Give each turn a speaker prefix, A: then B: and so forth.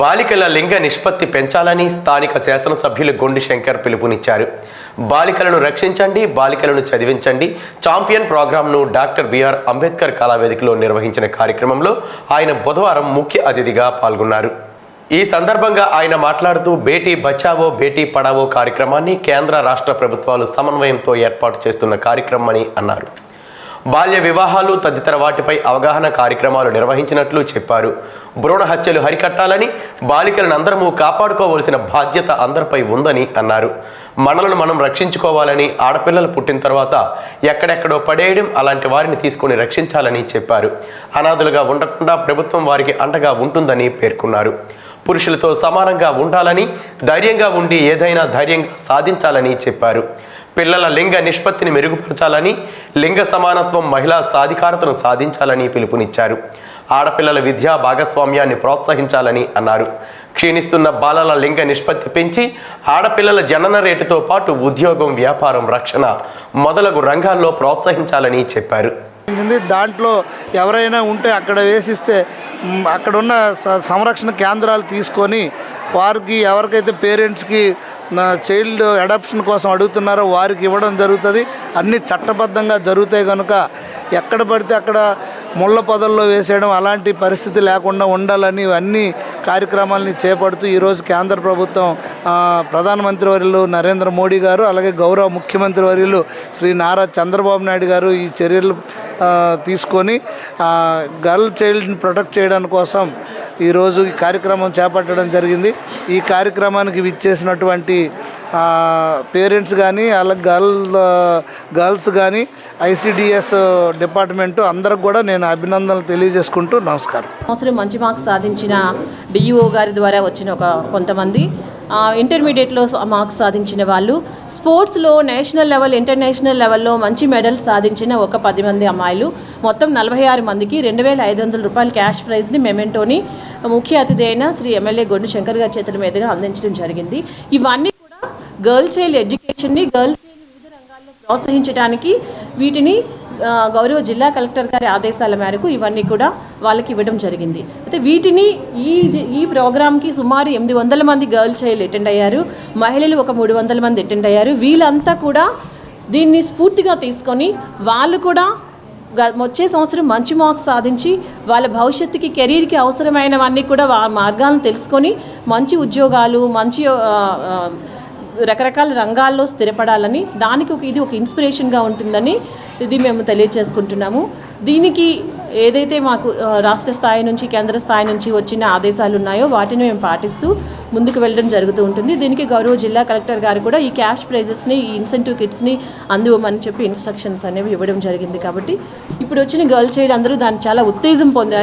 A: బాలికల లింగ నిష్పత్తి పెంచాలని స్థానిక శాసనసభ్యులు గొండి శంకర్ పిలుపునిచ్చారు. బాలికలను రక్షించండి బాలికలను చదివించండి. ఛాంపియన్ ప్రోగ్రాంను డాక్టర్ బిఆర్ అంబేద్కర్ కళావేదికలో నిర్వహించిన కార్యక్రమంలో ఆయన బుధవారం ముఖ్య అతిథిగా పాల్గొన్నారు. ఈ సందర్భంగా ఆయన మాట్లాడుతూ బేటీ బచావో బేటీ పడావో కార్యక్రమాన్ని కేంద్ర రాష్ట్ర ప్రభుత్వాలు సమన్వయంతో ఏర్పాటు చేస్తున్న కార్యక్రమని అన్నారు. బాల్య వివాహాలు తదితర వాటిపై అవగాహన కార్యక్రమాలు నిర్వహించినట్లు చెప్పారు. భ్రూణ హత్యలు హరికట్టాలని బాలికలను అందరము కాపాడుకోవలసిన బాధ్యత అందరిపై ఉందని అన్నారు. మనలను మనం రక్షించుకోవాలని ఆడపిల్లలు పుట్టిన తర్వాత ఎక్కడెక్కడో పడేయడం అలాంటి వారిని తీసుకొని రక్షించాలని చెప్పారు. అనాథులుగా ఉండకుండా ప్రభుత్వం వారికి అండగా ఉంటుందని పేర్కొన్నారు. పురుషులతో సమానంగా ఉండాలని ధైర్యంగా ఉండి ఏదైనా ధైర్యంగా సాధించాలని చెప్పారు. పిల్లల లింగ నిష్పత్తిని మెరుగుపరచాలని లింగ సమానత్వం మహిళా సాధికారతను సాధించాలని పిలుపునిచ్చారు. ఆడపిల్లల విద్యా భాగస్వామ్యాన్ని ప్రోత్సహించాలని అన్నారు. క్షీణిస్తున్న బాలల లింగ నిష్పత్తి పెంచి ఆడపిల్లల జనన రేటుతో పాటు ఉద్యోగం వ్యాపారం రక్షణ మొదలగు రంగాల్లో ప్రోత్సహించాలని చెప్పారు.
B: దాంట్లో ఎవరైనా ఉంటే అక్కడ వేసిస్తే అక్కడున్న స- సంరక్షణ కేంద్రాలు తీసుకొని వారికి ఎవరికైతే పేరెంట్స్కి నా చైల్డ్ అడాప్షన్ కోసం అడుగుతున్నారో వారికి ఇవ్వడం జరుగుతుంది. అన్ని చట్టబద్ధంగా జరుగుతాయి కనుక ఎక్కడ పడితే అక్కడ ముళ్ళ పొదల్లో వేసేయడం అలాంటి పరిస్థితి లేకుండా ఉండాలని అన్ని కార్యక్రమాలని చేపడుతూ ఈరోజు కేంద్ర ప్రభుత్వం ప్రధానమంత్రి వర్యులు నరేంద్ర మోడీ గారు అలాగే గౌరవ ముఖ్యమంత్రి వర్యులు శ్రీ నారా చంద్రబాబు నాయుడు గారు ఈ చర్యలు తీసుకొని గర్ల్ చైల్డ్ని ప్రొటెక్ట్ చేయడం కోసం ఈరోజు ఈ కార్యక్రమం చేపట్టడం జరిగింది. ఈ కార్యక్రమానికి విచ్చేసినటువంటి పేరెంట్స్ కానీ అలాగే గర్ల్ గర్ల్స్ కానీ ఐసిడిఎస్ డిపార్ట్మెంటు అందరికి కూడా నేను అభినందనలు తెలియజేసుకుంటూ నమస్కారం.
C: సంవత్సరం మంచి మార్క్స్ సాధించిన డిఈఓ గారి ద్వారా వచ్చిన ఒక కొంతమంది ఇంటర్మీడియట్లో మార్క్స్ సాధించిన వాళ్ళు స్పోర్ట్స్లో నేషనల్ లెవెల్ ఇంటర్నేషనల్ లెవెల్లో మంచి మెడల్స్ సాధించిన ఒక పది మంది అమ్మాయిలు. మొత్తం నలభై ఆరు మందికి రెండు వేల ఐదు వందల రూపాయల క్యాష్ ప్రైజ్ని మెమెంటోని ముఖ్య అతిథి అయిన శ్రీ ఎమ్మెల్యే గొడ్డు శంకర్ గారి చేతుల మీదుగా అందించడం జరిగింది. ఇవన్నీ కూడా గర్ల్ చైల్డ్ ఎడ్యుకేషన్ని గర్ల్ చైల్డ్ వివిధ రంగాల్లో ప్రోత్సహించడానికి వీటిని గౌరవ జిల్లా కలెక్టర్ గారి ఆదేశాల మేరకు ఇవన్నీ కూడా వాళ్ళకి ఇవ్వడం జరిగింది. అయితే వీటిని ఈ ఈ ప్రోగ్రామ్కి సుమారు ఎనిమిది వందల మంది గర్ల్ చైల్డ్ అటెండ్ అయ్యారు. మహిళలు ఒక మూడు వందల మంది అటెండ్ అయ్యారు. వీళ్ళంతా కూడా దీన్ని స్ఫూర్తిగా తీసుకొని వాళ్ళు కూడా వచ్చే సంవత్సరం మంచి మార్క్స్ సాధించి వాళ్ళ భవిష్యత్తుకి కెరీర్కి అవసరమైనవన్నీ కూడా వా మార్గాలను తెలుసుకొని మంచి ఉద్యోగాలు మంచి రకరకాల రంగాల్లో స్థిరపడాలని దానికి ఒక ఇది ఒక ఇన్స్పిరేషన్గా ఉంటుందని ఇది మేము తెలియజేసుకుంటున్నాము దీనికి ఏదైతే మాకు రాష్ట్ర స్థాయి నుంచి కేంద్ర స్థాయి నుంచి వచ్చిన ఆదేశాలు ఉన్నాయో వాటిని మేము పాటిస్తూ ముందుకు వెళ్ళడం జరుగుతూ ఉంటుంది. దీనికి గౌరవ జిల్లా కలెక్టర్ గారు కూడా ఈ క్యాష్ ప్రైజెస్ని ఈ ఇన్సెంటివ్ కిట్స్ని అందివ్వమని చెప్పి ఇన్స్ట్రక్షన్స్ అనేవి ఇవ్వడం జరిగింది కాబట్టి ఇప్పుడు వచ్చిన గర్ల్ చైల్డ్ అందరూ దాన్ని చాలా ఉత్తేజం పొందారు.